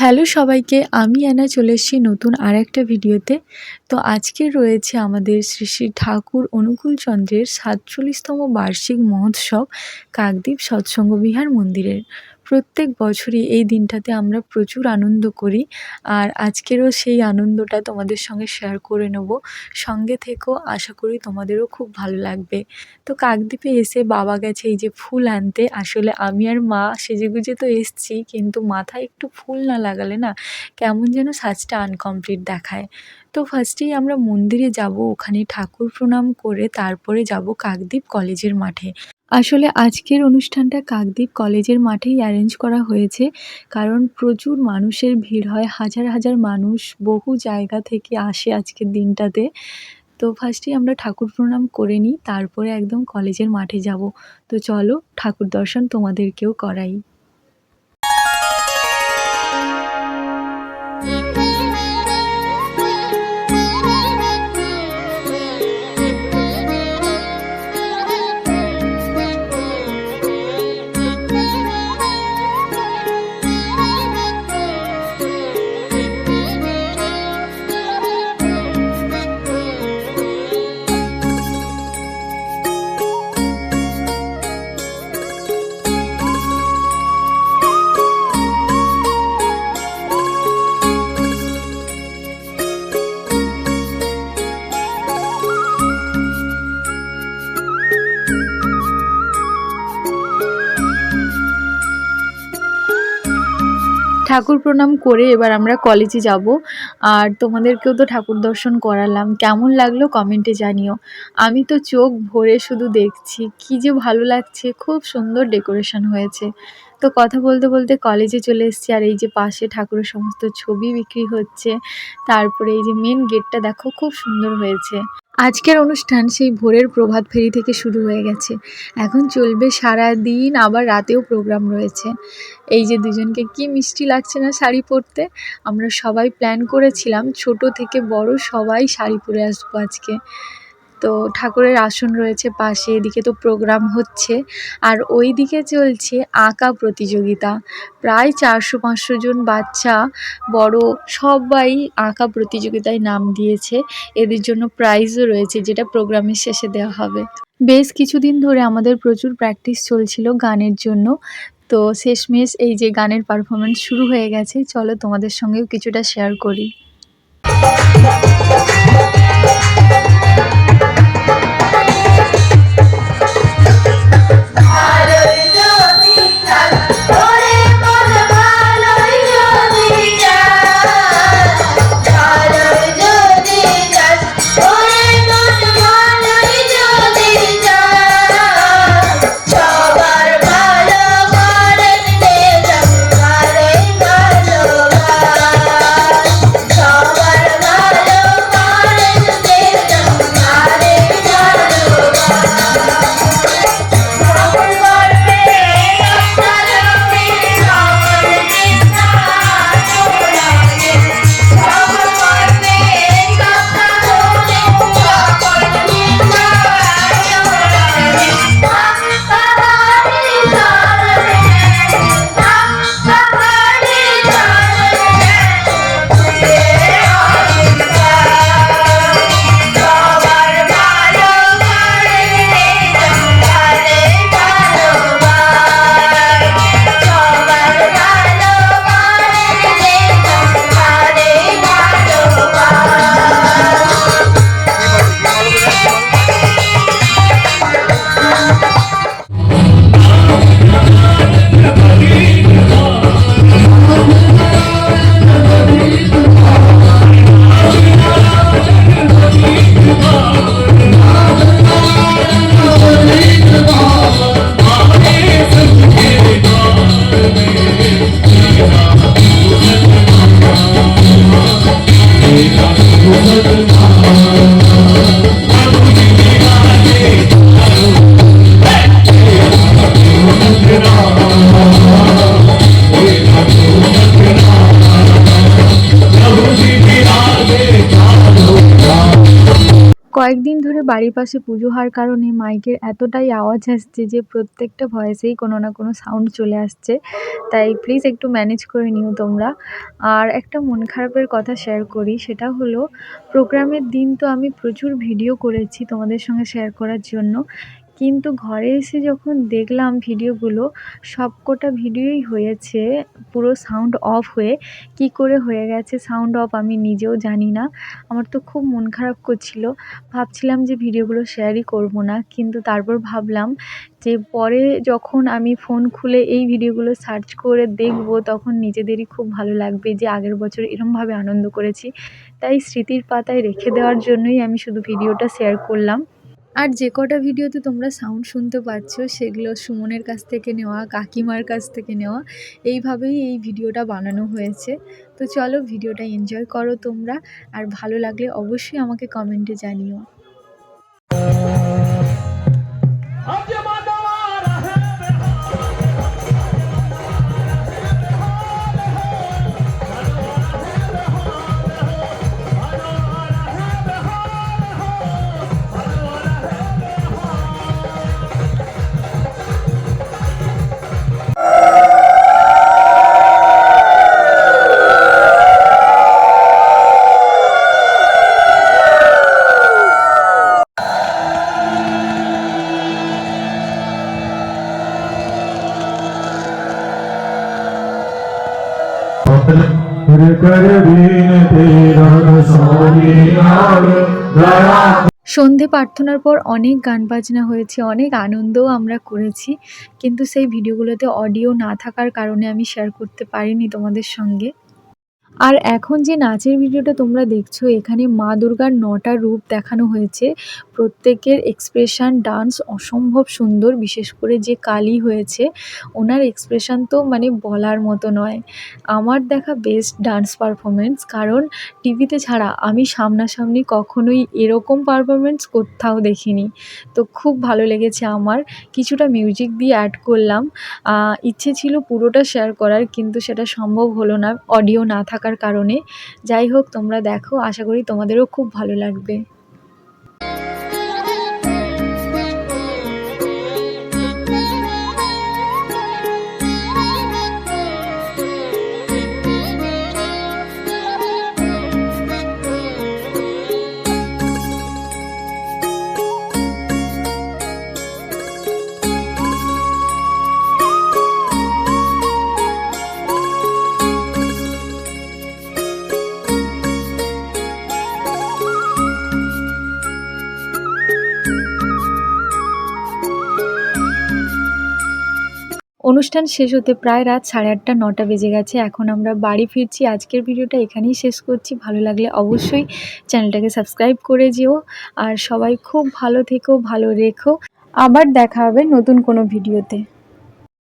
Hello সবাইকে, আমি Anna চলে এসেছি নতুন আর একটা ভিডিওতে। তো আজকে রয়েছে আমাদের শ্রী শ্রী ঠাকুর অনুকূলচন্দ্রের সাতচল্লিশতম বার্ষিক মহোৎসব, কাকদ্বীপ সৎসঙ্গ বিহার মন্দিরের। প্রত্যেক বছরই এই দিনটাতে আমরা প্রচুর আনন্দ করি। আর আজকেরও সেই আনন্দটা তোমাদের সঙ্গে শেয়ার করে নেব। সঙ্গে থেকেও আশা করি তোমাদেরও খুব ভালো লাগবে। তো কাকদ্বীপে এসে বাবা গেছে এই যে ফুল আনতে। আসলে আমি আর মা সেজেগুজে তো এসছি, কিন্তু মাথায় একটু ফুল না লাগালে না কেমন যেন সাজটা আনকমপ্লিট দেখায়। তো ফার্স্টেই আমরা মন্দিরে যাব, ওখানে ঠাকুর প্রণাম করে তারপরে যাব কাকদ্বীপ কলেজের মাঠে। আসলে আজকের অনুষ্ঠানটা কাকদ্বীপ কলেজের মাঠেই অ্যারেঞ্জ করা হয়েছে, কারণ প্রচুর মানুষের ভিড় হয়, হাজার হাজার মানুষ বহু জায়গা থেকে আসে আজকের দিনটাতে। তো ফার্স্টেই আমরা ঠাকুর প্রণাম করে নিই, তারপরে একদম কলেজের মাঠে যাব। তো চলো ঠাকুর দর্শন তোমাদেরকেও করাই। ঠাকুর প্রণাম করে এবার আমরা কলেজে যাব। আর তোমাদেরকেও তো ঠাকুর দর্শন করালাম। কেমন লাগল কমেন্টে জানিও। আমি তো চোখ ভরে শুধু দেখছি। কি যে ভালো লাগছে। খুব সুন্দর ডেকোরেশন হয়েছে। তো কথা বলতে বলতে কলেজে চলে এসেছি। আর এই যে পাশে ঠাকুরের সমস্ত ছবি বিক্রি হচ্ছে, তারপরে এই যে মেন গেটটা দেখো, খুব সুন্দর হয়েছে। আজকের অনুষ্ঠান সেই ভোরের প্রভাত ফেরি থেকে শুরু হয়ে গেছে। এখন চলবে সারা দিন আবার রাতেও প্রোগ্রাম রয়েছে। এই যে দুজনকে কি মিষ্টি লাগছে না শাড়ি পরতে? আমরা সবাই প্ল্যান করেছিলাম, ছোট থেকে বড় সবাই শাড়ি পরে আসব আজকে। তো ঠাকুরের আসন রয়েছে পাশে, এদিকে তো প্রোগ্রাম হচ্ছে। আর ওই দিকে চলছে আঁকা প্রতিযোগিতা। প্রায় চারশো পাঁচশো জন বাচ্চা, বড় সবাই আঁকা প্রতিযোগিতায় নাম দিয়েছে। এদের জন্য প্রাইজও রয়েছে, যেটা প্রোগ্রামের শেষে দেওয়া হবে। বেশ কিছুদিন ধরে আমাদের প্রচুর প্র্যাকটিস চলছিল গানের জন্য। তো শেষমেশ এই যে গানের পারফরমেন্স শুরু হয়ে গেছে, চলো তোমাদের সঙ্গেও কিছুটা শেয়ার করি। ধরে বাড়ির পাশে পুজো হওয়ার কারণে মাইকের এতটাই আওয়াজ আসছে যে প্রত্যেকটা ভয়েসেই কোনো না কোনো সাউন্ড চলে আসছে। তাই প্লিজ একটু ম্যানেজ করে নিও তোমরা। আর একটা মন খারাপের কথা শেয়ার করি, সেটা হলো প্রোগ্রামের দিন তো আমি প্রচুর ভিডিও করেছি তোমাদের সঙ্গে শেয়ার করার জন্য। কিন্তু ঘরে এসে যখন দেখলাম ভিডিওগুলো, সবকটা ভিডিওই হয়েছে, পুরো সাউন্ড অফ হয়ে, কি করে হয়ে গেছে সাউন্ড অফ আমি নিজেও জানি না। আমার তো খুব মন খারাপ করছিল, ভাবছিলাম যে ভিডিওগুলো শেয়ারই করব না, কিন্তু তারপর ভাবলাম যে পরে যখন আমি ফোন খুলে এই ভিডিওগুলো সার্চ করে দেখব, তখন নিজেদেরই খুব ভালো লাগবে যে আগের বছর এরমভাবে আনন্দ করেছি। তাই স্মৃতির পাতায় রেখে দেওয়ার জন্যই আমি শুধু ভিডিওটা শেয়ার করলাম। আর যে কটা ভিডিওতে তোমরা সাউন্ড শুনতে পাচ্ছ, সেগুলো সুমনের কাছ থেকে নেওয়া, কাকিমার কাছ থেকে নেওয়া, এইভাবেই এই ভিডিওটা বানানো হয়েছে। তো চলো ভিডিওটা এনজয় করো তোমরা, আর ভালো লাগলে অবশ্যই আমাকে কমেন্টে জানিও। সন্ধে প্রার্থনার পর অনেক গান বাজনা হয়েছে, অনেক আনন্দও আমরা করেছি, কিন্তু সেই ভিডিওগুলোতে অডিও না থাকার কারণে আমি শেয়ার করতে পারিনি তোমাদের সঙ্গে। আর এখন যে নাচের ভিডিওটা তোমরা দেখছ, এখানে মা দুর্গার নটা রূপ দেখানো হয়েছে। প্রত্যেকের এক্সপ্রেশন ডান্স অসম্ভব সুন্দর, বিশেষ করে যে কালী হয়েছে, ওনার এক্সপ্রেশন তো মানে বলার মতো নয়। আমার দেখা বেস্ট ডান্স পারফরমেন্স কারণ টিভিতে ছাড়া আমি সামনাসামনি কখনোই এরকম পারফরমেন্স কোথাও দেখিনি। তো খুব ভালো লেগেছে আমার। কিছুটা মিউজিক দিয়ে অ্যাড করলাম। ইচ্ছে ছিল পুরোটা শেয়ার করার, কিন্তু সেটা সম্ভব হলো না। অডিও না থাকার কারণে। যাই হোক তোমরা দেখো আশা করি তোমাদেরও খুব ভালো লাগবে। অনুষ্ঠান শেষ হতে প্রায় রাত সাড়ে আটটা, নটা বেজে গেছে। এখন আমরা বাড়ি ফিরছি। আজকের ভিডিওটা এখানেই শেষ করছি। ভালো লাগলে অবশ্যই চ্যানেলটাকে সাবস্ক্রাইব করে যেও। আর সবাই খুব ভালো থেকো, ভালো রেখো। আবার দেখা হবে নতুন কোনো ভিডিওতে।